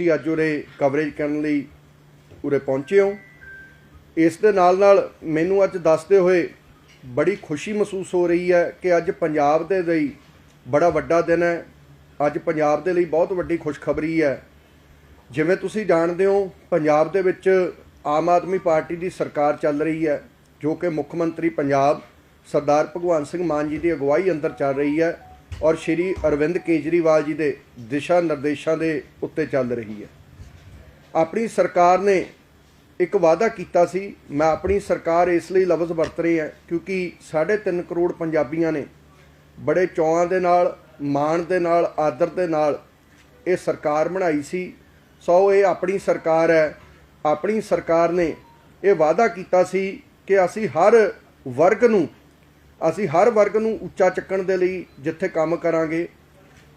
ਤੁਸੀਂ ਅੱਜ ਉਰੇ ਕਵਰੇਜ ਕਰਨ ਲਈ ਉਰੇ ਪਹੁੰਚੇ ਹੋ। ਇਸ ਦੇ ਨਾਲ ਨਾਲ ਮੈਨੂੰ ਅੱਜ ਦੱਸਦੇ ਹੋਏ ਬੜੀ ਖੁਸ਼ੀ ਮਹਿਸੂਸ ਹੋ ਰਹੀ ਹੈ ਕਿ ਅੱਜ ਪੰਜਾਬ ਦੇ ਲਈ ਬੜਾ ਵੱਡਾ ਦਿਨ ਹੈ। ਅੱਜ ਪੰਜਾਬ ਦੇ ਲਈ ਬਹੁਤ ਵੱਡੀ ਖੁਸ਼ਖਬਰੀ ਹੈ। ਜਿਵੇਂ ਤੁਸੀਂ ਜਾਣਦੇ ਹੋ, ਪੰਜਾਬ ਦੇ ਵਿੱਚ ਆਮ ਆਦਮੀ ਪਾਰਟੀ ਦੀ ਸਰਕਾਰ ਚੱਲ ਰਹੀ ਹੈ, ਜੋ ਕਿ ਮੁੱਖ ਮੰਤਰੀ ਪੰਜਾਬ ਸਰਦਾਰ ਭਗਵੰਤ ਸਿੰਘ ਮਾਨ ਜੀ ਦੀ ਅਗਵਾਈ ਅੰਦਰ ਚੱਲ ਰਹੀ ਹੈ। ਔਰ ਸ਼੍ਰੀ ਅਰਵਿੰਦ ਕੇਜਰੀਵਾਲ ਜੀ ਦੇ ਦਿਸ਼ਾ ਨਿਰਦੇਸ਼ਾਂ ਦੇ ਉੱਤੇ ਚੱਲ ਰਹੀ ਹੈ। ਆਪਣੀ ਸਰਕਾਰ ਨੇ ਇੱਕ ਵਾਅਦਾ ਕੀਤਾ ਸੀ, ਮੈਂ ਆਪਣੀ ਸਰਕਾਰ ਇਸ ਲਈ ਲਫ਼ਜ਼ ਵਰਤ ਰਹੀ ਹੈ ਕਿਉਂਕਿ 3.5 ਕਰੋੜ ਪੰਜਾਬੀਆਂ ਨੇ ਬੜੇ ਚੌਆਂ ਦੇ ਨਾਲ, ਮਾਣ ਦੇ ਨਾਲ, ਆਦਰ ਦੇ ਨਾਲ ਇਹ ਸਰਕਾਰ ਬਣਾਈ ਸੀ। ਸੋ ਇਹ ਆਪਣੀ ਸਰਕਾਰ ਹੈ। ਆਪਣੀ ਸਰਕਾਰ ਨੇ ਇਹ ਵਾਅਦਾ ਕੀਤਾ ਸੀ ਕਿ ਅਸੀਂ ਹਰ ਵਰਗ ਨੂੰ ਅਸੀਂ ਹਰ ਵਰਗ ਨੂੰ ਉੱਚਾ ਚੱਕਣ ਦੇ ਲਈ ਜਿੱਥੇ ਕੰਮ ਕਰਾਂਗੇ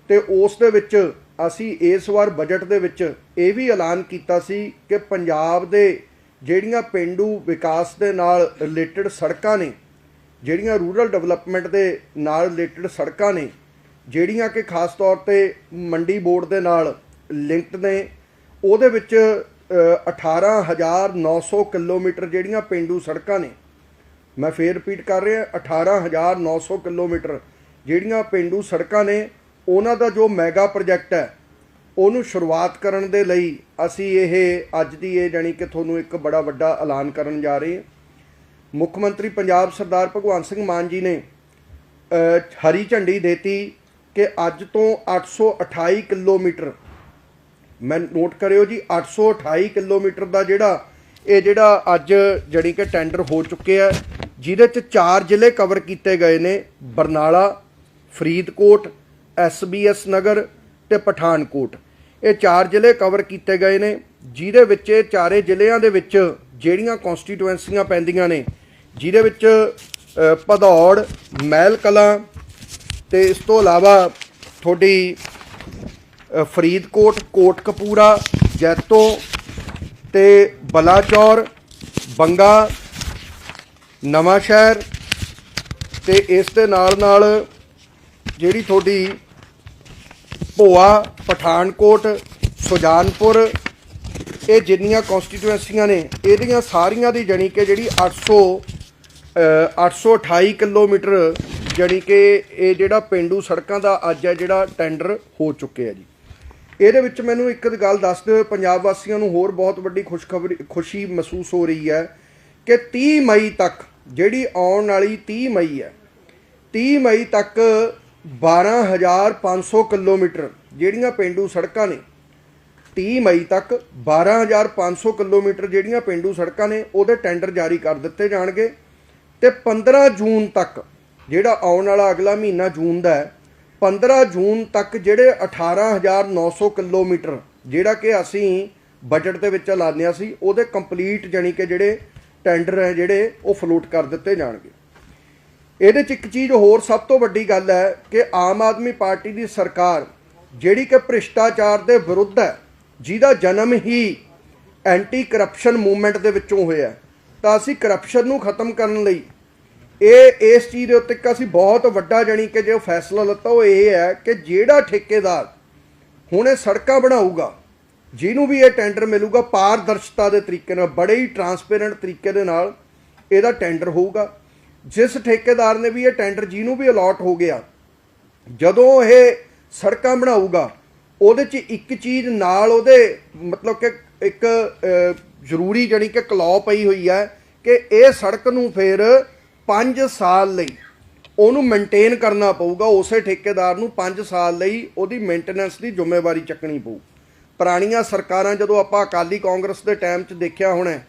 ਤੇ ਉਸ ਦੇ ਵਿੱਚ ਅਸੀਂ ਇਸ ਵਾਰ ਬਜਟ ਦੇ ਵਿੱਚ ਇਹ ਵੀ ਐਲਾਨ ਕੀਤਾ ਸੀ ਕਿ ਪੰਜਾਬ ਦੇ ਜਿਹੜੀਆਂ ਪਿੰਡੂ ਵਿਕਾਸ ਦੇ ਨਾਲ ਰਿਲੇਟਡ ਸੜਕਾਂ ਨੇ ਜਿਹੜੀਆਂ ਰੂਰਲ ਡਿਵੈਲਪਮੈਂਟ ਦੇ ਨਾਲ ਰਿਲੇਟਡ ਸੜਕਾਂ ਨੇ ਜਿਹੜੀਆਂ ਕਿ ਖਾਸ ਤੌਰ ਤੇ ਮੰਡੀ ਬੋਰਡ ਦੇ ਨਾਲ ਲਿੰਕਡ ਨੇ ਉਹਦੇ ਵਿੱਚ ਅ, 18900 ਕਿਲੋਮੀਟਰ ਜਿਹੜੀਆਂ ਪਿੰਡੂ ਸੜਕਾਂ ਨੇ ਮੈਂ ਫੇਰ ਰਿਪੀਟ ਕਰ ਰਿਹਾ 18900 ਕਿਲੋਮੀਟਰ। ਜਿਹੜੀਆਂ ਪਿੰਡੂ ਸੜਕਾਂ ਨੇ ਉਹਨਾਂ ਦਾ ਜੋ ਮੈਗਾ ਪ੍ਰੋਜੈਕਟ ਹੈ ਉਹਨੂੰ ਸ਼ੁਰੂਆਤ ਕਰਨ ਦੇ ਲਈ ਅਸੀਂ ਇਹ ਅੱਜ ਦੀ ਇਹ ਜਾਣੀ ਕਿ ਤੁਹਾਨੂੰ ਇੱਕ ਬੜਾ ਵੱਡਾ ਐਲਾਨ ਕਰਨ ਜਾ ਰਹੇ ਹਾਂ। ਮੁੱਖ ਮੰਤਰੀ ਪੰਜਾਬ ਸਰਦਾਰ ਭਗਵੰਤ ਸਿੰਘ ਮਾਨ ਜੀ ਨੇ ਹਰੀ ਝੰਡੀ ਦੇਤੀ ਕਿ ਅੱਜ ਤੋਂ 828 ਕਿਲੋਮੀਟਰ। ਮੈਂ ਨੋਟ ਕਰਿਓ ਜੀ 828 ਕਿਲੋਮੀਟਰ ਦਾ ਜਿਹੜਾ ਇਹ ਜਿਹੜਾ ਅੱਜ ਜਿਹੜੀ ਕਿ ਟੈਂਡਰ ਹੋ ਚੁੱਕਿਆ ਹੈ, ਜਿਹਦੇ ਚ ਚਾਰ ਜ਼ਿਲ੍ਹੇ ਕਵਰ ਕੀਤੇ ਗਏ ਨੇ ਬਰਨਾਲਾ ਫਰੀਦਕੋਟ ਐਸਬੀਐਸ ਨਗਰ ਤੇ ਪਠਾਨਕੋਟ। ਇਹ ਚਾਰ ਜ਼ਿਲ੍ਹੇ ਕਵਰ ਕੀਤੇ ਗਏ ਨੇ ਜਿਹਦੇ ਵਿੱਚ ਇਹ ਚਾਰੇ ਜ਼ਿਲ੍ਹਿਆਂ ਦੇ ਵਿੱਚ ਜਿਹੜੀਆਂ ਕਨਸਟੀਟੂਐਂਸੀਆਂ ਪੈਂਦੀਆਂ ਨੇ ਜਿਹਦੇ ਵਿੱਚ ਅ, ਭਦੌੜ ਮਹਿਲ ਕਲਾਂ ਤੇ ਇਸ ਤੋਂ ਇਲਾਵਾ ਤੁਹਾਡੀ ਫਰੀਦਕੋਟ ਕੋਟਕਪੂਰਾ ਜੈਤੋ ਤੇ ਬਲਾਚੌਰ ਬੰਗਾ ਨਵਾਂ ਸ਼ਹਿਰ ਤੇ ਇਸ ਦੇ ਨਾਲ ਨਾਲ ਜਿਹੜੀ ਤੁਹਾਡੀ ਭੋਆ ਪਠਾਨਕੋਟ ਸੁਜਾਨਪੁਰ ਇਹ ਜਿੰਨੀਆਂ ਕਨਸਟੀਟੂਐਂਸੀਆਂ ਨੇ ਇਹਦੀਆਂ ਸਾਰੀਆਂ ਦੀ ਜਣੀ ਕਿ ਜਿਹੜੀ 800 ਅ, 828 ਕਿਲੋਮੀਟਰ ਜਣੀ ਕਿ ਇਹ ਜਿਹੜਾ ਪਿੰਡੂ ਸੜਕਾਂ ਦਾ ਅੱਜ ਹੈ ਜਿਹੜਾ ਟੈਂਡਰ ਹੋ ਚੁੱਕਿਆ ਜੀ। ਇਹਦੇ ਵਿੱਚ ਮੈਨੂੰ ਇੱਕ ਗੱਲ ਦੱਸਦੇ ਹੋਏ ਪੰਜਾਬ ਵਾਸੀਆਂ ਨੂੰ ਹੋਰ ਬਹੁਤ ਵੱਡੀ ਖੁਸ਼ਖਬਰੀ ਖੁਸ਼ੀ ਮਹਿਸੂਸ ਹੋ ਰਹੀ ਹੈ ਕਿ 30 ਮਈ ਤੱਕ ਜਿਹੜੀ ਆਉਣ ਵਾਲੀ 30 ਮਈ ਹੈ 30 ਮਈ ਤੱਕ 12500 ਕਿਲੋਮੀਟਰ ਜਿਹੜੀਆਂ ਪਿੰਡੂ ਸੜਕਾਂ ਨੇ 30 ਮਈ ਤੱਕ 12500 ਕਿਲੋਮੀਟਰ ਜਿਹੜੀਆਂ ਪਿੰਡੂ ਸੜਕਾਂ ਨੇ, ਉਹਦੇ ਟੈਂਡਰ ਜਾਰੀ ਕਰ ਦਿੱਤੇ ਜਾਣਗੇ ਤੇ 15 ਜੂਨ ਤੱਕ ਜਿਹੜਾ ਆਉਣ ਵਾਲਾ ਅਗਲਾ ਮਹੀਨਾ ਜੂਨ ਦਾ ਹੈ 15 ਜੂਨ ਤੱਕ ਜਿਹੜੇ 18900 ਕਿਲੋਮੀਟਰ ਜਿਹੜਾ ਕਿ ਅਸੀਂ ਬਜਟ ਦੇ ਵਿੱਚ ਐਲਾਨਿਆ ਸੀ, ਉਹਦੇ ਕੰਪਲੀਟ ਜਾਨੀ ਕਿ ਜਿਹੜੇ ਟੈਂਡਰ ਹੈ ਜਿਹੜੇ ਉਹ ਫਲੋਟ ਕਰ ਦਿੱਤੇ ਜਾਣਗੇ। ਇਹਦੇ ਚ ਇੱਕ ਚੀਜ਼ ਹੋਰ ਸਭ ਤੋਂ ਵੱਡੀ ਗੱਲ ਹੈ ਕਿ ਆਮ ਆਦਮੀ ਪਾਰਟੀ ਦੀ ਸਰਕਾਰ ਜਿਹੜੀ ਕਿ ਭ੍ਰਿਸ਼ਟਾਚਾਰ ਦੇ ਵਿਰੁੱਧ ਹੈ, ਜਿਹਦਾ ਜਨਮ ਹੀ ਐਂਟੀ ਕਰਪਸ਼ਨ ਮੂਵਮੈਂਟ ਦੇ ਵਿੱਚੋਂ ਹੋਇਆ ਤਾਂ ਅਸੀਂ ਕਰਪਸ਼ਨ ਨੂੰ ਖਤਮ ਕਰਨ ਲਈ ਇਹ, ਇਸ ਚੀਜ਼ ਦੇ ਉੱਤੇ ਇੱਕ ਅਸੀਂ ਬਹੁਤ ਵੱਡਾ ਜਾਣੀ ਕਿ ਜੋ ਫੈਸਲਾ ਲੱਤਾ ਉਹ ਇਹ ਹੈ ਕਿ ਜਿਹੜਾ ਠੇਕੇਦਾਰ ਹੁਣ ਇਹ ਸੜਕਾਂ ਬਣਾਊਗਾ ਜਿਹਨੂੰ ਵੀ ਇਹ ਟੈਂਡਰ ਮਿਲੂਗਾ, ਪਾਰਦਰਸ਼ਤਾ ਦੇ ਤਰੀਕੇ ਨਾਲ, ਬੜੇ ਹੀ ਟਰਾਂਸਪੇਰੈਂਟ ਤਰੀਕੇ ਦੇ ਨਾਲ ਇਹਦਾ ਟੈਂਡਰ ਹੋਊਗਾ। ਜਿਸ ਠੇਕੇਦਾਰ ਨੇ ਵੀ ਇਹ ਟੈਂਡਰ ਜਿਹਨੂੰ ਵੀ ਅਲਾਟ ਹੋ ਗਿਆ, ਜਦੋਂ ਇਹ ਸੜਕਾਂ ਬਣਾਊਗਾ, ਉਹਦੇ 'ਚ ਇੱਕ ਚੀਜ਼ ਨਾਲ ਉਹਦੇ ਮਤਲਬ ਕਿ ਇੱਕ ਜ਼ਰੂਰੀ ਜਣੀ ਕਿ ਕਲੌ ਪਈ ਹੋਈ ਹੈ ਕਿ ਇਹ ਸੜਕ ਨੂੰ ਫਿਰ 5 ਸਾਲ ਲਈ ਉਹਨੂੰ ਮੇਨਟੇਨ ਕਰਨਾ ਪਊਗਾ, ਉਸੇ ਠੇਕੇਦਾਰ ਨੂੰ 5 ਸਾਲ ਲਈ ਉਹਦੀ ਮੇਨਟੇਨੈਂਸ ਦੀ ਜ਼ਿੰਮੇਵਾਰੀ ਚੱਕਣੀ ਪਊ। ਪੁਰਾਣੀਆਂ ਸਰਕਾਰਾਂ ਜਦੋਂ ਆਪਾਂ ਅਕਾਲੀ ਕਾਂਗਰਸ ਦੇ ਟਾਈਮ 'ਚ ਦੇਖਿਆ ਹੋਣਾ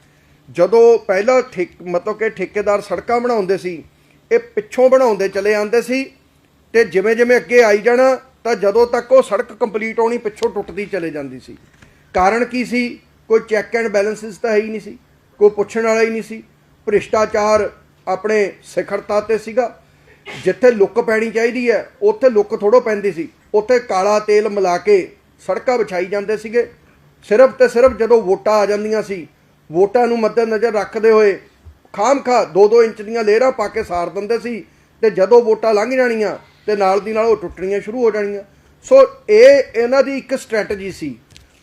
ਜਦੋਂ ਪਹਿਲਾਂ ਠੇਕ, ਮਤਲਬ ਕਿ ਠੇਕੇਦਾਰ ਸੜਕਾਂ ਬਣਾਉਂਦੇ ਸੀ, ਇਹ ਪਿੱਛੋਂ ਬਣਾਉਂਦੇ ਚਲੇ ਆਉਂਦੇ ਸੀ ਤੇ ਜਿਵੇਂ ਜਿਵੇਂ ਅੱਗੇ ਆਈ ਜਾਣਾ, ਤਾਂ ਜਦੋਂ ਤੱਕ ਉਹ ਸੜਕ ਕੰਪਲੀਟ ਹੋਣੀ ਪਿੱਛੋਂ ਟੁੱਟਦੀ ਚਲੇ ਜਾਂਦੀ ਸੀ। ਕਾਰਨ ਕੀ ਸੀ? ਕੋਈ ਚੈੱਕ ਐਂਡ ਬੈਲੈਂਸਸ ਤਾਂ ਹੈ ਹੀ ਨਹੀਂ ਸੀ, ਕੋਈ ਪੁੱਛਣ ਵਾਲਾ ਹੀ ਨਹੀਂ ਸੀ। ਭ੍ਰਿਸ਼ਟਾਚਾਰ ਆਪਣੇ ਸਿਖਰਤਾ ਤੇ ਸੀਗਾ। ਜਿੱਥੇ ਲੁੱਕ ਪੈਣੀ ਚਾਹੀਦੀ ਹੈ, ਉੱਥੇ ਲੁੱਕ ਥੋੜੋ ਪੈਂਦੀ ਸੀ। ਉੱਥੇ ਕਾਲਾ ਤੇਲ ਮਿਲਾ ਕੇ ਸੜਕਾਂ ਵਿਛਾਈ ਜਾਂਦੇ ਸੀਗੇ। ਸਿਰਫ ਤੇ ਸਿਰਫ ਜਦੋਂ ਵੋਟਾਂ ਆ ਜਾਂਦੀਆਂ ਸੀ, ਵੋਟਾਂ ਨੂੰ ਮੱਦੇਨਜ਼ਰ ਰੱਖਦੇ ਹੋਏ ਖਾਮਖਾ 2-2 ਇੰਚ ਦੀਆਂ ਲੇਰਾਂ ਪਾ ਕੇ ਸਾਰ ਦਿੰਦੇ ਸੀ ਤੇ ਜਦੋਂ ਵੋਟਾਂ ਲੰਘ ਜਾਣੀਆਂ ਤੇ ਨਾਲ ਦੀ ਨਾਲ ਉਹ ਟੁੱਟਣੀਆਂ ਸ਼ੁਰੂ ਹੋ ਜਾਣੀਆਂ। ਸੋ ਇਹ ਇਹਨਾਂ ਦੀ ਇੱਕ ਸਟ੍ਰੈਟਜੀ ਸੀ।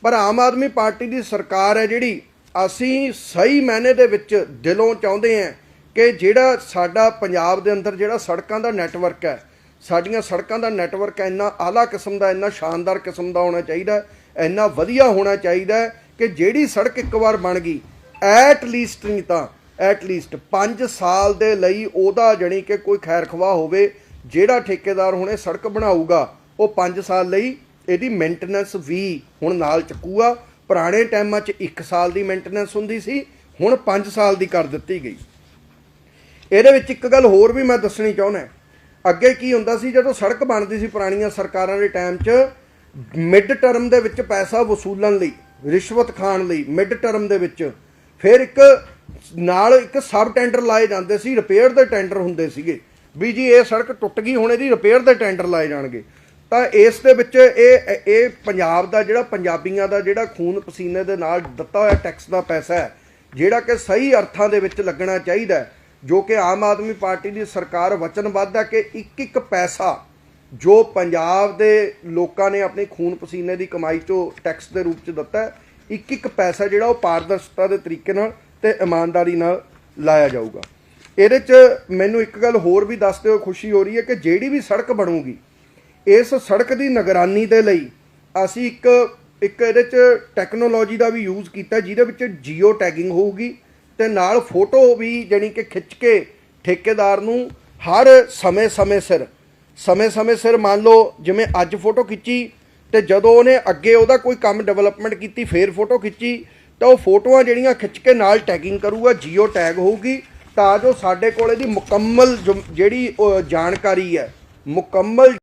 ਪਰ ਆਮ ਆਦਮੀ ਪਾਰਟੀ ਦੀ ਸਰਕਾਰ ਹੈ ਜਿਹੜੀ ਅਸੀਂ ਸਹੀ ਮਾਇਨੇ ਦੇ ਵਿੱਚ ਦਿਲੋਂ ਚਾਹੁੰਦੇ ਹਾਂ ਕਿ ਜਿਹੜਾ ਸਾਡਾ ਪੰਜਾਬ ਦੇ ਅੰਦਰ ਜਿਹੜਾ ਸੜਕਾਂ ਦਾ ਨੈਟਵਰਕ ਹੈ ਸਾਡੀਆਂ ਸੜਕਾਂ ਦਾ ਨੈਟਵਰਕ ਇੰਨਾ ਆਲਾ ਕਿਸਮ ਦਾ ਇੰਨਾ ਸ਼ਾਨਦਾਰ ਕਿਸਮ ਦਾ ਹੋਣਾ ਚਾਹੀਦਾ ਹੈ, ਇੰਨਾ ਵਧੀਆ ਹੋਣਾ ਚਾਹੀਦਾ ਕਿ ਜਿਹੜੀ ਸੜਕ ਇੱਕ ਵਾਰ ਬਣ ਗਈ ਐਟ ਲੀਸਟ ਨਹੀਂ ਤਾਂ ਐਟ ਲੀਸਟ 5 ਸਾਲ ਦੇ ਲਈ ਉਹਦਾ ਜਣੀ ਕਿ ਕੋਈ ਖੈਰ ਖਵਾ ਹੋਵੇ ਜਿਹੜਾ ਠੇਕੇਦਾਰ ਹੁਣੇ ਸੜਕ ਬਣਾਊਗਾ ਉਹ 5 ਸਾਲ ਲਈ ਇਹਦੀ ਮੇਨਟੇਨੈਂਸ ਵੀ ਹੁਣ ਨਾਲ ਚੱਕੂਗਾ। ਪੁਰਾਣੇ ਟਾਈਮਾਂ 'ਚ 1 ਸਾਲ ਦੀ ਮੇਨਟੇਨੈਂਸ ਹੁੰਦੀ ਸੀ ਹੁਣ 5 ਸਾਲ ਦੀ ਕਰ ਦਿੱਤੀ ਗਈ। ਇਹਦੇ ਵਿੱਚ ਇੱਕ ਗੱਲ ਹੋਰ ਵੀ ਮੈਂ ਦੱਸਣੀ ਚਾਹੁੰਦਾ। ਅੱਗੇ ਕੀ ਹੁੰਦਾ ਸੀ ਜਦੋਂ ਸੜਕ ਬਣਦੀ ਸੀ ਪੁਰਾਣੀਆਂ ਸਰਕਾਰਾਂ ਦੇ ਟਾਈਮ 'ਚ ਮਿਡ ਟਰਮ ਦੇ ਵਿੱਚ ਪੈਸਾ ਵਸੂਲਣ ਲਈ ਰਿਸ਼ਵਤ ਖਾਣ ਲਈ ਮਿਡ ਟਰਮ ਦੇ ਵਿੱਚ ਫਿਰ ਇੱਕ ਨਾਲ ਇੱਕ ਸਬ ਟੈਂਡਰ ਲਾਏ ਜਾਂਦੇ ਸੀ ਰਿਪੇਅਰ ਦੇ ਟੈਂਡਰ ਹੁੰਦੇ ਸੀਗੇ। ਵੀ ਜੀ ਇਹ ਸੜਕ ਟੁੱਟ ਗਈ ਹੁਣ ਇਹਦੀ ਰਿਪੇਅਰ ਦੇ ਟੈਂਡਰ ਲਾਏ ਜਾਣਗੇ। ਤਾਂ ਇਸ ਦੇ ਵਿੱਚ ਇਹ ਇਹ ਪੰਜਾਬ ਦਾ ਜਿਹੜਾ ਪੰਜਾਬੀਆਂ ਦਾ ਜਿਹੜਾ ਖੂਨ ਪਸੀਨੇ ਦੇ ਨਾਲ ਦਿੱਤਾ ਹੋਇਆ ਟੈਕਸ ਦਾ ਪੈਸਾ ਹੈ ਜਿਹੜਾ ਕਿ ਸਹੀ ਅਰਥਾਂ ਦੇ ਵਿੱਚ ਲੱਗਣਾ ਚਾਹੀਦਾ ਹੈ, ਜੋ ਕਿ ਆਮ ਆਦਮੀ ਪਾਰਟੀ ਦੀ ਸਰਕਾਰ ਵਚਨਬੱਧ ਹੈ ਕਿ ਇੱਕ ਇੱਕ ਪੈਸਾ ਜੋ ਪੰਜਾਬ ਦੇ ਲੋਕਾਂ ਨੇ ਆਪਣੇ ਖੂਨ ਪਸੀਨੇ ਦੀ ਕਮਾਈ ਚੋਂ ਟੈਕਸ ਦੇ ਰੂਪ ਚ ਦਿੱਤਾ ਇੱਕ ਇੱਕ ਪੈਸਾ ਜਿਹੜਾ ਉਹ ਪਾਰਦਰਸ਼ਤਾ ਦੇ ਤਰੀਕੇ ਨਾਲ ਤੇ ਇਮਾਨਦਾਰੀ ਨਾਲ ਲਾਇਆ ਜਾਊਗਾ। ਇਹਦੇ ਚ ਮੈਨੂੰ ਇੱਕ ਗੱਲ ਹੋਰ ਵੀ ਦੱਸਦੇ ਹੋਏ ਖੁਸ਼ੀ ਹੋ ਰਹੀ ਹੈ ਕਿ ਜਿਹੜੀ ਵੀ ਸੜਕ ਬਣੂਗੀ, ਇਸ ਸੜਕ ਦੀ ਨਿਗਰਾਨੀ ਦੇ ਲਈ ਅਸੀਂ ਇੱਕ ਇੱਕ ਇਹਦੇ ਚ ਟੈਕਨੋਲੋਜੀ ਦਾ ਵੀ ਯੂਜ਼ ਕੀਤਾ, ਜਿਹਦੇ ਵਿੱਚ ਜੀਓ ਟੈਗਿੰਗ ਹੋਊਗੀ ਤੇ ਨਾਲ ਫੋਟੋ ਵੀ ਜਾਣੀ ਕਿ ਖਿੱਚ ਕੇ ਠੇਕੇਦਾਰ ਨੂੰ ਹਰ ਸਮੇਂ-ਸਮੇਂ ਸਿਰ ਸਮੇਂ-ਸਮੇਂ ਸਿਰ ਮੰਨ ਲਓ ਜਿਵੇਂ ਅੱਜ ਫੋਟੋ ਖਿੱਚੀ ਤੇ ਜਦੋਂ ਉਹਨੇ ਅੱਗੇ ਉਹਦਾ ਕੋਈ ਕੰਮ ਡਿਵੈਲਪਮੈਂਟ ਕੀਤੀ, ਫੇਰ ਫੋਟੋ ਖਿੱਚੀ, ਤਾਂ ਉਹ ਫੋਟੋਆਂ ਜਿਹੜੀਆਂ ਖਿੱਚ ਕੇ ਨਾਲ ਟੈਗਿੰਗ ਕਰੂਗਾ, ਜੀਓ ਟੈਗ ਹੋਊਗੀ, ਤਾਂ ਜੋ ਸਾਡੇ ਕੋਲ ਇਹਦੀ ਮੁਕੰਮਲ ਜਿਹੜੀ ਜਾਣਕਾਰੀ ਹੈ, ਮੁਕੰਮਲ